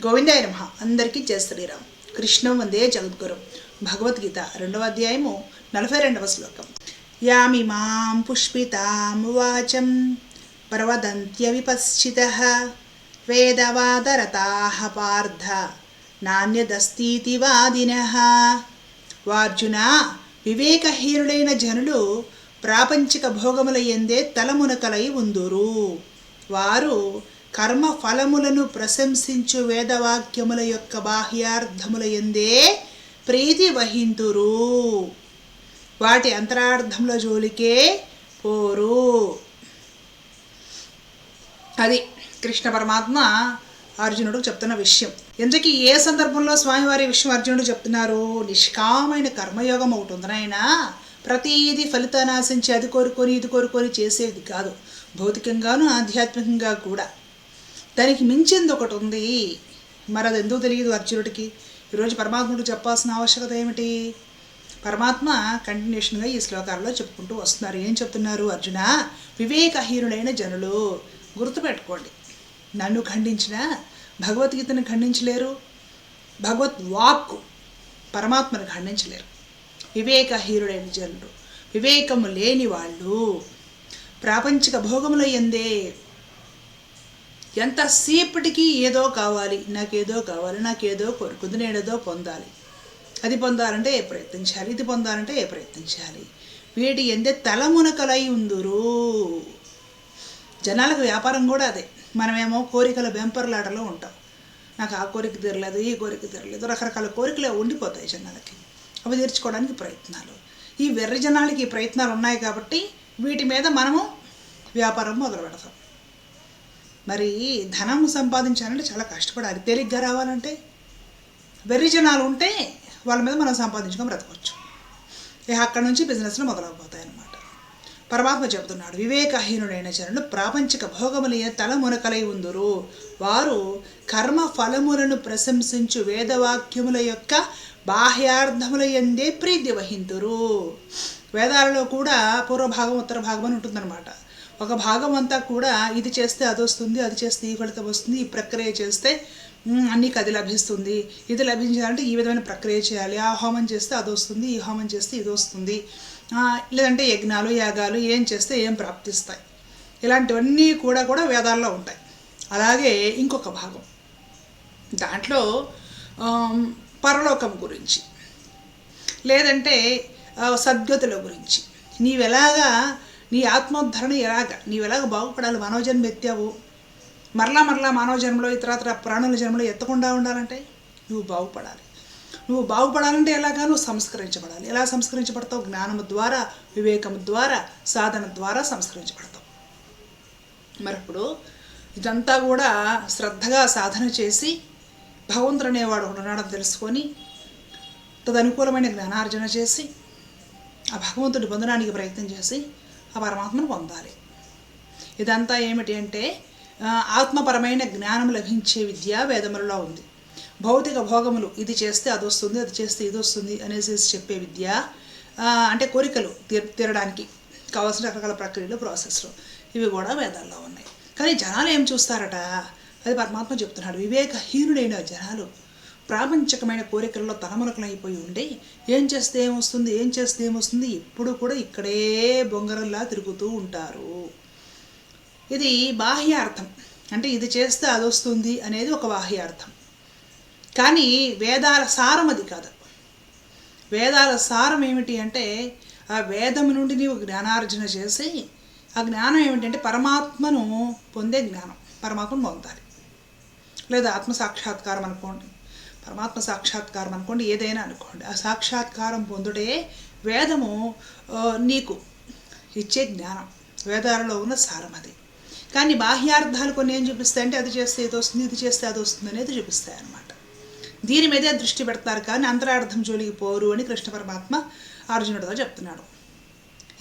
గోవిందాయ నమ. అందరికీ జయ శ్రీరామ్. కృష్ణం వందే జగద్గురు. భగవద్గీత రెండవ అధ్యాయము నలభై రెండవ శ్లోకం. యామి మాం పుష్పితాం వాచం ప్రవదంత్య విపశ్చిత. వేదవాదరతా పార్థ నాణ్యదస్తీతి వాదిన. వార్జున వివేకహీనులైన జనులు ప్రాపంచిక భోగముల ఎందే తలమునకలై ఉందురు. వారు కర్మ ఫలములను ప్రశంసించు వేదవాక్యముల యొక్క బాహ్యార్థముల ఎందే ప్రీతి వహింతురు. వాటి అంతరార్థముల జోలికే పోరు. అది కృష్ణ పరమాత్మ అర్జునుడు చెప్తున్న విషయం. ఎందుకు ఏ సందర్భంలో స్వామివారి విషయం అర్జునుడు చెప్తున్నారు? నిష్కామైన కర్మయోగం ఒకటి ఉంది నాయనా. ప్రతీది ఫలితాన్ని ఆశించి అది కోరుకొని ఇది కోరుకొని చేసేది కాదు. భౌతికంగాను ఆధ్యాత్మికంగా కూడా. దానికి మించింది ఒకటి ఉంది. మరి అది ఎందుకు తెలియదు అర్జునుడికి? ఈరోజు పరమాత్ముడు చెప్పాల్సిన ఆవశ్యకత ఏమిటి? పరమాత్మ కంటిన్యూషన్గా ఈ శ్లోకాల్లో చెప్పుకుంటూ వస్తున్నారు. ఏం చెప్తున్నారు అర్జున? వివేకహీనుడైన జనులు గుర్తుపెట్టుకోండి. నన్ను ఖండించిన భగవద్గీతను ఖండించలేరు. భగవద్ వాక్కు పరమాత్మను ఖండించలేరు. వివేకహీనుడైన జనులు వివేకము లేని వాళ్ళు ప్రాపంచిక భోగముల ఎందే ఎంతసేపటికి ఏదో కావాలి నాకేదో కావాలి నాకేదో కోరుకుంది నేనేదో పొందాలి. అది పొందాలంటే ఏ ప్రయత్నించాలి ఇది పొందాలంటే ఏ ప్రయత్నించాలి? వీటి ఎందే తలమునకలై ఉందురు. జనాలకు వ్యాపారం కూడా అదే. మనమేమో కోరికల వెంపర్లాటలో ఉంటాం. నాకు ఆ కోరిక తీరలేదు ఈ కోరిక తీరలేదు రకరకాల కోరికలు ఉండిపోతాయి జనాలకి. అవి తీర్చుకోవడానికి ప్రయత్నాలు. ఈ వెర్రజనాలకి ఈ ప్రయత్నాలు ఉన్నాయి కాబట్టి వీటి మీద మనము వ్యాపారం మొదలు పెడతాం మరి ధనం సంపాదించాలంటే చాలా కష్టపడాలి. తేలిగ్గా రావాలంటే వెర్రి జనాలు ఉంటే వాళ్ళ మీద మనం సంపాదించుకొని బ్రతకవచ్చు ఇక అక్కడి నుంచి బిజినెస్లు మొదలవుతాయి అన్నమాట. పరమాత్మ చెబుతున్నాడు వివేకహీనుడైన జనులు ప్రాపంచిక భోగముల తల మునకలై ఉందురు. వారు కర్మ ఫలములను ప్రశంసించు వేదవాక్యముల యొక్క బాహ్యార్థముల ఎందే ప్రీతి వహింతురు. వేదాలలో కూడా పూర్వభాగం ఉత్తర భాగం అని ఉంటుందన్నమాట. ఒక భాగం అంతా కూడా ఇది చేస్తే అది వస్తుంది అది చేస్తే ఈ ఫలితం వస్తుంది ఈ ప్రక్రియ చేస్తే మ్, అన్నికి అది లభిస్తుంది. ఇది లభించాలంటే ఈ విధమైన ప్రక్రియ చేయాలి. ఆ హోమం చేస్తే అది వస్తుంది ఈ హోమం చేస్తే ఇది వస్తుంది. లేదంటే యజ్ఞాలు యాగాలు ఏం చేస్తే ఏం ప్రాప్తిస్తాయి. ఇలాంటివన్నీ కూడా కూడా వేదాల్లో ఉంటాయి. అలాగే ఇంకొక భాగం. దాంట్లో పరలోకం గురించి. లేదంటే సద్గతుల గురించి. నీవెలాగా నీ ఆత్మోద్ధరణ ఎలాగ? నీవెలాగ బాగుపడాలి? మానవ జన్మ ఎత్తావు? మరలా మరలా మానవ జన్మలో ఇతరత్ర ప్రాణుల జన్మలో ఎత్తకుండా ఉండాలంటే నువ్వు బాగుపడాలి. నువ్వు బాగుపడాలంటే ఎలాగా? నువ్వు సంస్కరించబడాలి. ఎలా సంస్కరించబడతావు? జ్ఞానము ద్వారా వివేకము ద్వారా సాధన ద్వారా సంస్కరించబడతావు. మరి అప్పుడు ఇదంతా కూడా శ్రద్ధగా సాధన చేసి భగవంతుడు అనేవాడు ఉన్నాడని తెలుసుకొని తదనుకూలమైన జ్ఞానార్జన చేసి ఆ భగవంతుడి పొందడానికి ప్రయత్నం చేసి ఆ పరమాత్మను పొందాలి. ఇదంతా ఏమిటి అంటే ఆత్మపరమైన జ్ఞానం లభించే విద్య వేదములలో ఉంది. భౌతిక భోగములు ఇది చేస్తే అది వస్తుంది అది చేస్తే ఇది వస్తుంది అనేసి చెప్పే విద్య అంటే కోరికలు తీర్ తీరడానికి కావాల్సిన రకరకాల ప్రక్రియలు ప్రాసెస్లు ఇవి కూడా వేదాల్లో ఉన్నాయి. కానీ జనాలు ఏం చూస్తారట? అది పరమాత్మ చెప్తున్నాడు. వివేకహీనుడైన జనాలు ప్రాపంచకమైన కోరికల్లో తలమునకలైపోయి ఉండి ఏం చేస్తే ఏమొస్తుంది? ఏం చేస్తే ఏమొస్తుంది? ఇప్పుడు కూడా ఇక్కడే బొంగరంలా తిరుగుతూ ఉంటారు. ఇది బాహ్యార్థం. అంటే ఇది చేస్తే అది వస్తుంది అనేది ఒక బాహ్యార్థం. కానీ వేదాల సారం అది కాదు. వేదాల సారం ఏమిటి అంటే ఆ వేదము నుండి నీవు జ్ఞానార్జన చేసి ఆ జ్ఞానం ఏమిటంటే పరమాత్మను పొందే జ్ఞానం. పరమాత్మను పొందాలి. లేదా ఆత్మ సాక్షాత్కారం అనుకోండి. పరమాత్మ సాక్షాత్కారం అనుకోండి ఏదైనా అనుకోండి. ఆ సాక్షాత్కారం పొందుటే వేదము నీకు ఇచ్చే జ్ఞానం. వేదాలలో ఉన్న సారం అది. కానీ బాహ్యార్థాలు కొన్ని ఏం చూపిస్తాయి అంటే అది చేస్తే ఇది వస్తుంది ఇది చేస్తే అది వస్తుంది అనేది చూపిస్తాయి అన్నమాట. దీని మీదే దృష్టి పెడతారు కానీ అంతరార్థం జోలికి పోరు అని కృష్ణ పరమాత్మ అర్జునుడితో చెప్తున్నాడు.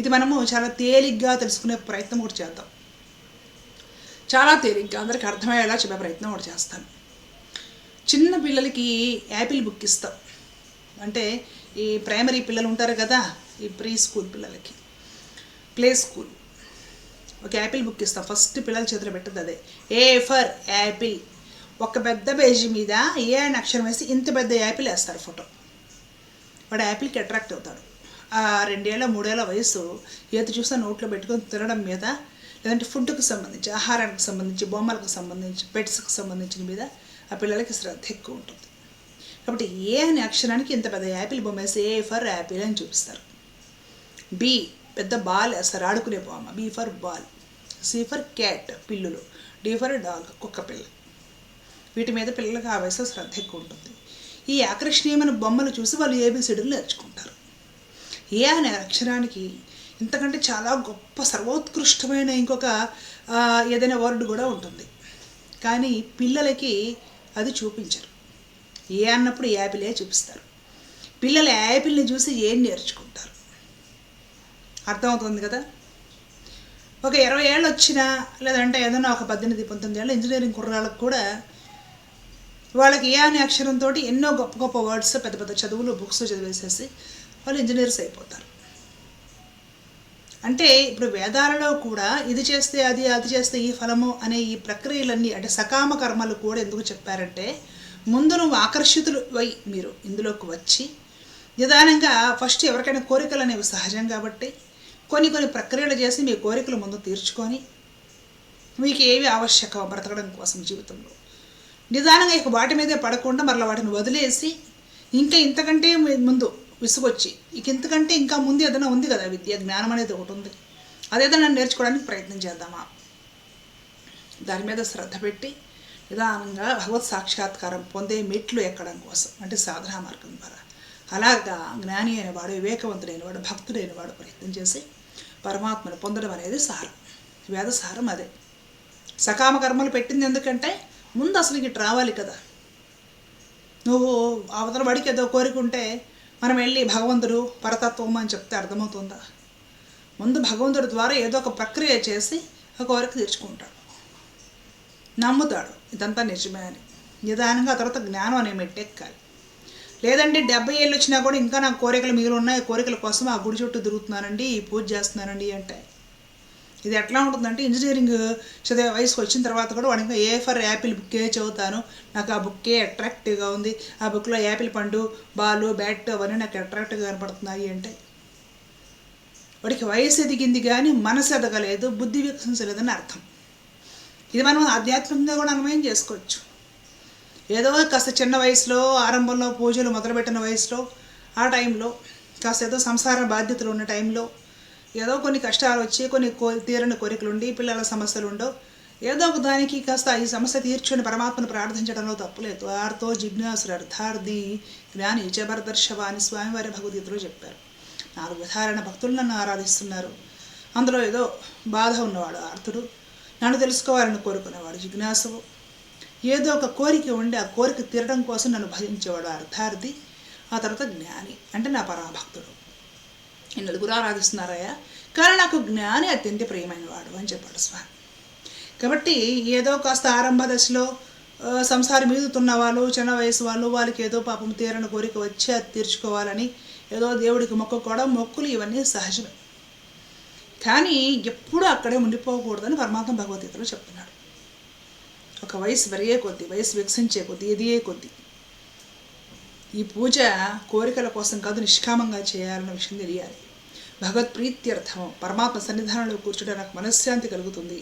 ఇది మనము చాలా తేలిగ్గా తెలుసుకునే ప్రయత్నం కూడా చేద్దాం. చాలా తేలిగ్గా అందరికి అర్థమయ్యేలా చెప్పే ప్రయత్నం కూడా చేస్తాను. చిన్న పిల్లలకి యాపిల్ బుక్ ఇస్తాం. అంటే ఈ ప్రైమరీ పిల్లలు ఉంటారు కదా ఈ ప్రీ స్కూల్ పిల్లలకి. Play school. ఒక యాపిల్ బుక్ ఇస్తాం. ఫస్ట్ పిల్లల చేతిలో పెట్టదు అదే. A for apple. ఒక పెద్ద పేజీ మీద ఏ అని అక్షరం వేసి ఇంత పెద్ద యాపిల్ వేస్తారు ఫోటో. వాడు యాపిల్కి అట్రాక్ట్ అవుతాడు. ఆ రెండేళ్ళ మూడేళ్ళ వయసు ఏది చూసినా నోట్లో పెట్టుకొని తినడం మీద లేదంటే ఫుడ్కి సంబంధించి ఆహారానికి సంబంధించి బొమ్మలకు సంబంధించి పెట్స్కి సంబంధించిన మీద ఆ పిల్లలకి శ్రద్ధ ఎక్కువ ఉంటుంది. కాబట్టి ఏ అనే అక్షరానికి ఇంత పెద్ద యాపిల్ బొమ్మ వేసి ఏ ఫర్ యాపిల్ అని చూపిస్తారు. బి పెద్ద బాల్ వేస్తారు ఆడుకునే బొమ్మ. B for ball C for cat పిల్లులు డి ఫర్ డాగ్ కుక్క పిల్ల. వీటి మీద పిల్లలకు ఆ వయసులో శ్రద్ధ ఎక్కువ ఉంటుంది. ఈ ఆకర్షణీయమైన బొమ్మలు చూసి వాళ్ళు ఏబిసిడీలు నేర్చుకుంటారు. ఏ అనే అక్షరానికి ఇంతకంటే చాలా గొప్ప సర్వోత్కృష్టమైన ఇంకొక ఏదైనా వర్డ్ కూడా ఉంటుంది. కానీ పిల్లలకి అది చూపించరు. ఏ అన్నప్పుడు యాపిలే చూపిస్తారు. పిల్లలు యాపిల్ని చూసి ఏం నేర్చుకుంటారు? అర్థమవుతుంది కదా? ఒక ఇరవై ఏళ్ళు వచ్చినా లేదంటే ఏదైనా ఒక పద్దెనిమిది పంతొమ్మిది ఏళ్ళ ఇంజనీరింగ్ కుర్రాళ్ళకు కూడా వాళ్ళకి ఏ అనే అక్షరంతో ఎన్నో గొప్ప గొప్ప వర్డ్స్ పెద్ద పెద్ద చదువులు బుక్స్ చదివేసేసి వాళ్ళు ఇంజనీర్స్ అయిపోతారు. అంటే ఇప్పుడు వేదాలలో కూడా ఇది చేస్తే అది అది చేస్తే ఈ ఫలము అనే ఈ ప్రక్రియలన్నీ అంటే సకామ కర్మలు కూడా ఎందుకు చెప్పారంటే ముందు నువ్వు ఆకర్షితులు వై మీరు ఇందులోకి వచ్చి నిదానంగా ఫస్ట్ ఎవరికైనా కోరికలు అనేవి సహజం కాబట్టి కొన్ని కొన్ని ప్రక్రియలు చేసి మీ కోరికలు ముందు తీర్చుకొని మీకు ఏవి ఆవశ్యకం బ్రతకడం కోసం జీవితంలో. నిదానంగా ఇక వాటి మీదే పడకుండా మరలా వాటిని వదిలేసి ఇంకా ఇంతకంటే ముందు విసుగొచ్చి. ఇక ఇంతకంటే ఇంకా ముందు ఏదైనా ఉంది కదా విద్య జ్ఞానం అనేది ఒకటి ఉంది. అదేదైనా నేర్చుకోవడానికి ప్రయత్నం చేద్దామా? దాని మీద శ్రద్ధ పెట్టి నిదానంగా భగవత్ సాక్షాత్కారం పొందే మెట్లు ఎక్కడం కోసం అంటే సాధనా మార్గం ద్వారా. అలాగా జ్ఞాని అయినవాడు వివేకవంతుడైన వాడు భక్తుడైన వాడు ప్రయత్నం చేసి పరమాత్మను పొందడం అనేది సారం. వేద సారం అదే. సకామ కర్మలు పెట్టింది ఎందుకంటే ముందు అసలు ఇటు రావాలి కదా. నువ్వు అవతల వాడికి ఏదో కోరిక ఉంటే మనం వెళ్ళి భగవంతుడు పరతత్వం అని చెప్తే అర్థమవుతుందా? ముందు భగవంతుడి ద్వారా ఏదో ఒక ప్రక్రియ చేసి ఒక వరకు తీర్చుకుంటాడు. నమ్ముతాడు. ఇదంతా నిజమే అని. నిదానంగా ఆ తర్వాత జ్ఞానం అనే మెట్టెక్కాలి లేదంటే డెబ్బై ఏళ్ళు వచ్చినా కూడా ఇంకా నాకు కోరికలు మిగిలి ఉన్నాయి. కోరికల కోసం ఆ గుడి చుట్టూ తిరుగుతున్నానండి ఈ పూజ చేస్తున్నానండి అంటే. ఇది ఎట్లా ఉంటుందంటే ఇంజనీరింగ్ చదివే వయసుకు వచ్చిన తర్వాత కూడా వాడికి ఏ ఫర్ యాపిల్ బుక్కే చదువుతాను. నాకు ఆ బుక్కే అట్రాక్టివ్గా ఉంది. ఆ బుక్లో యాపిల్ పండు బాలు బ్యాట్ అవన్నీ నాకు అట్రాక్టివ్గా కనపడుతున్నాయి అంటే. వాడికి వయసు ఎదిగింది కానీ మనసు ఎదగలేదు బుద్ధి వికసించలేదని అర్థం. ఇది మనం ఆధ్యాత్మికంగా కూడా అన్వయం చేసుకోవచ్చు. ఏదో కాస్త చిన్న వయసులో ఆరంభంలో పూజలు మొదలుపెట్టిన వయసులో ఆ టైంలో కాస్త ఏదో సంసార బాధ్యతలు ఉన్న టైంలో ఏదో కొన్ని కష్టాలు వచ్చి కొన్ని కో తీరని కోరికలు ఉండి పిల్లల సమస్యలు ఉండో ఏదో ఒక దానికి కాస్త ఈ సమస్య తీర్చుని పరమాత్మను ప్రార్థించడంలో తప్పులేదు. ఆర్తో జిజ్ఞాసుడు అర్థార్థి జ్ఞాని జబర్దర్శవ అని స్వామివారి భగవద్గీతలో చెప్పారు. నాలుగు విధాలైన భక్తులు నన్ను ఆరాధిస్తున్నారు. అందులో ఏదో బాధ ఉన్నవాడు ఆర్తుడు నన్ను తెలుసుకోవాలని కోరుకునేవాడు జిజ్ఞాసువు. ఏదో ఒక కోరిక ఉండి ఆ కోరిక తీరడం కోసం నన్ను భజించేవాడు అర్థార్థి ఆ తర్వాత జ్ఞాని అంటే నా పరాభక్తుడు. ఈ నలుగురు ఆరాధిస్తున్నారయ్యా. కానీ నాకు జ్ఞాని అత్యంత ప్రియమైన వాడు అని చెప్పాడు స్వామి. కాబట్టి ఏదో కాస్త ఆరంభ దశలో సంసారం మీదుతున్న వాళ్ళు చిన్న వయసు వాళ్ళు వాళ్ళకి ఏదో పాపం తీరని కోరిక వచ్చి అది తీర్చుకోవాలని ఏదో దేవుడికి మొక్కుకోవడం మొక్కులు ఇవన్నీ సహజమే. కానీ ఎప్పుడూ అక్కడే ఉండిపోకూడదని పరమాత్మ భగవద్గీతలో చెప్తున్నాడు. ఒక వయసు పెరిగే కొద్దీ వయసు వికసించే కొద్దీ ఎదిగే కొద్దీ ఈ పూజ కోరికల కోసం కాదు నిష్కామంగా చేయాలన్న విషయం తెలియాలి. భగవత్ ప్రీత్యర్థం పరమాత్మ సన్నిధానంలో కూర్చుంటే నాకు మనశ్శాంతి కలుగుతుంది.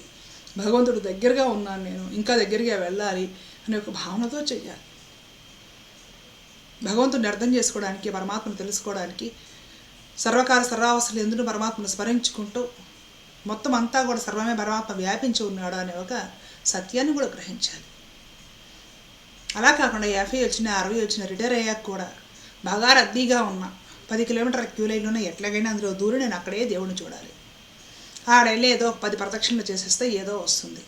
భగవంతుడు దగ్గరగా ఉన్నాను నేను ఇంకా దగ్గరగా వెళ్ళాలి అనే ఒక భావనతో చెయ్యాలి. భగవంతుడిని అర్థం చేసుకోవడానికి పరమాత్మను తెలుసుకోవడానికి సర్వకాల సర్వావసరాలు ఎందుకు పరమాత్మను స్మరించుకుంటూ మొత్తం అంతా కూడా సర్వమే పరమాత్మ వ్యాపించి ఉన్నాడు అనే ఒక సత్యాన్ని కూడా గ్రహించాలి. అలా కాకుండా యాభై వచ్చిన అరవై వచ్చిన రిటైర్ అయ్యాక కూడా బాగా రద్దీగా ఉన్న పది కిలోమీటర్ల క్యూ లైన్లోనే ఎట్లాగైనా అందులో దూరి నేను అక్కడే దేవుడిని చూడాలి. ఆడెళ్ళి ఏదో ఒక పది ప్రదక్షిణలు చేసేస్తే ఏదో వస్తుంది.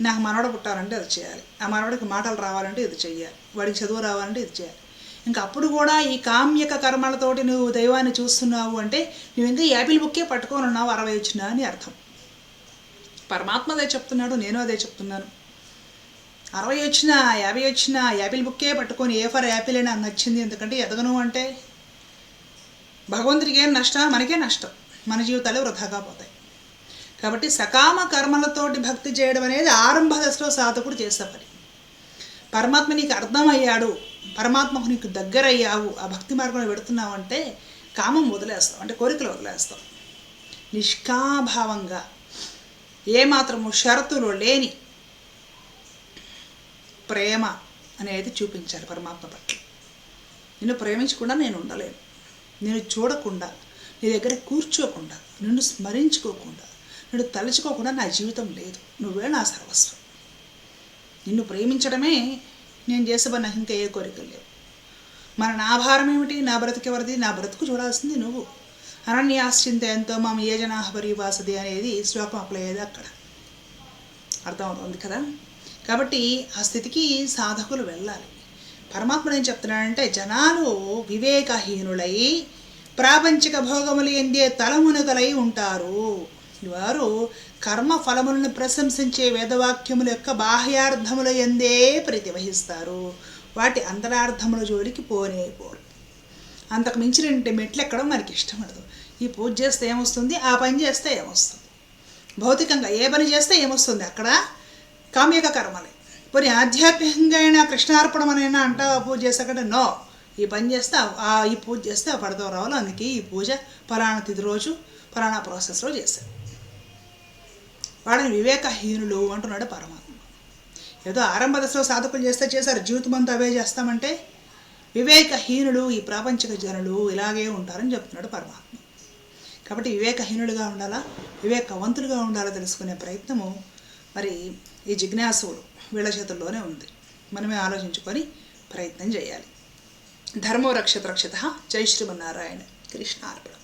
నాకు మనవడ పుట్టాలంటే అది చేయాలి. ఆ మనవడికి మాటలు రావాలంటే ఇది చెయ్యాలి. వాడికి చదువు రావాలంటే ఇది చేయాలి. ఇంకా అప్పుడు కూడా ఈ కామ్యక కర్మలతోటి నువ్వు దైవాన్ని చూస్తున్నావు అంటే నువ్వు ఇంకా యాపిల్ బుక్కే పట్టుకొని ఉన్నావు అరవై వచ్చినా అని అర్థం. పరమాత్మ అదే చెప్తున్నాడు నేను అదే చెప్తున్నాను. అరవై వచ్చినా యాభై వచ్చినా యాపిల్ బుక్కే పట్టుకొని ఏ ఫర్ యాపిల్ అని నచ్చింది ఎందుకంటే ఎదగను అంటే భగవంతుడికి ఏం నష్టం మనకే నష్టం. మన జీవితాలు వృధాగా పోతాయి. కాబట్టి సకామ కర్మలతోటి భక్తి చేయడం అనేది ఆరంభ దశలో సాధకుడు చేసే పని. పరమాత్మ నీకు అర్థమయ్యాడు పరమాత్మకు నీకు దగ్గరయ్యావు ఆ భక్తి మార్గంలో పెడుతున్నావు అంటే కామం వదిలేస్తాం అంటే కోరికలు వదిలేస్తాం. నిష్కాభావంగా ఏమాత్రము షరతులు లేని ప్రేమ అనేది చూపించాలి పరమాత్మ పట్ల. నిన్ను ప్రేమించకుండా నేను ఉండలేను. నేను చూడకుండా నీ దగ్గర కూర్చోకుండా నిన్ను స్మరించుకోకుండా నిన్ను తలుచుకోకుండా నా జీవితం లేదు. నువ్వే నా సర్వస్వం. నిన్ను ప్రేమించడమే నేను చేసే పని ఇంకా ఏ కోరికలు లేవు. మన నా భారం ఏమిటి? నా బ్రతికెవరిది నా బ్రతుకు చూడాల్సింది నువ్వు. అనన్యాశ్చింత ఎంతో మా ఏ జనా పరివాసది అనేది శ్లోకం అప్లై అయ్యేది అక్కడ. అర్థమవుతుంది కదా? కాబట్టి ఆ స్థితికి సాధకులు వెళ్ళాలి. పరమాత్ముడు ఏం చెప్తున్నాడంటే జనాలు వివేకహీనులై ప్రాపంచిక భోగములు ఎందే తలమునగలై ఉంటారు. వారు కర్మ ఫలములను ప్రశంసించే వేదవాక్యముల యొక్క బాహ్యార్థముల ఎందే ప్రతివహిస్తారు. వాటి అంతరార్థముల జోలికి పోనే పోరు. అంతకు మించినంటే మెట్లు ఎక్కడం మనకి ఇష్టం ఉండదు. ఈ పూజ చేస్తే ఏమొస్తుంది? ఆ పని చేస్తే ఏమొస్తుంది? భౌతికంగా ఏ పని చేస్తే ఏమొస్తుంది? అక్కడ కామ్యక కర్మలే పోనీ ఆధ్యాత్మికంగా అయినా కృష్ణార్పణమనైనా అంటావా పూజ చేసాకంటే నో. ఈ పని చేస్తే ఆ- ఈ పూజ చేస్తే ఆ పడతావు రావాలి. అందుకే ఈ పూజ ఫలానా తిథి రోజు ఫలానా ప్రాసెస్లో చేశారు వాడిని వివేకహీనులు అంటున్నాడు పరమాత్మ. ఏదో ఆరంభ దశలో సాధకులు చేస్తే చేశారు జీవితం అంతా అవే చేస్తామంటే వివేకహీనులు ఈ ప్రాపంచిక జనులు ఇలాగే ఉంటారని చెప్తున్నాడు పరమాత్మ. కాబట్టి వివేకహీనులుగా ఉండాలా? వివేకవంతులుగా ఉండాలా తెలుసుకునే ప్రయత్నము. మరి ఈ జిజ్ఞాసువులు వీళ్ళ చేతుల్లోనే ఉంది. మనమే ఆలోచించుకొని ప్రయత్నం చేయాలి. ధర్మో రక్షత రక్షత జై శ్రీమన్నారాయణ కృష్ణార్పణ.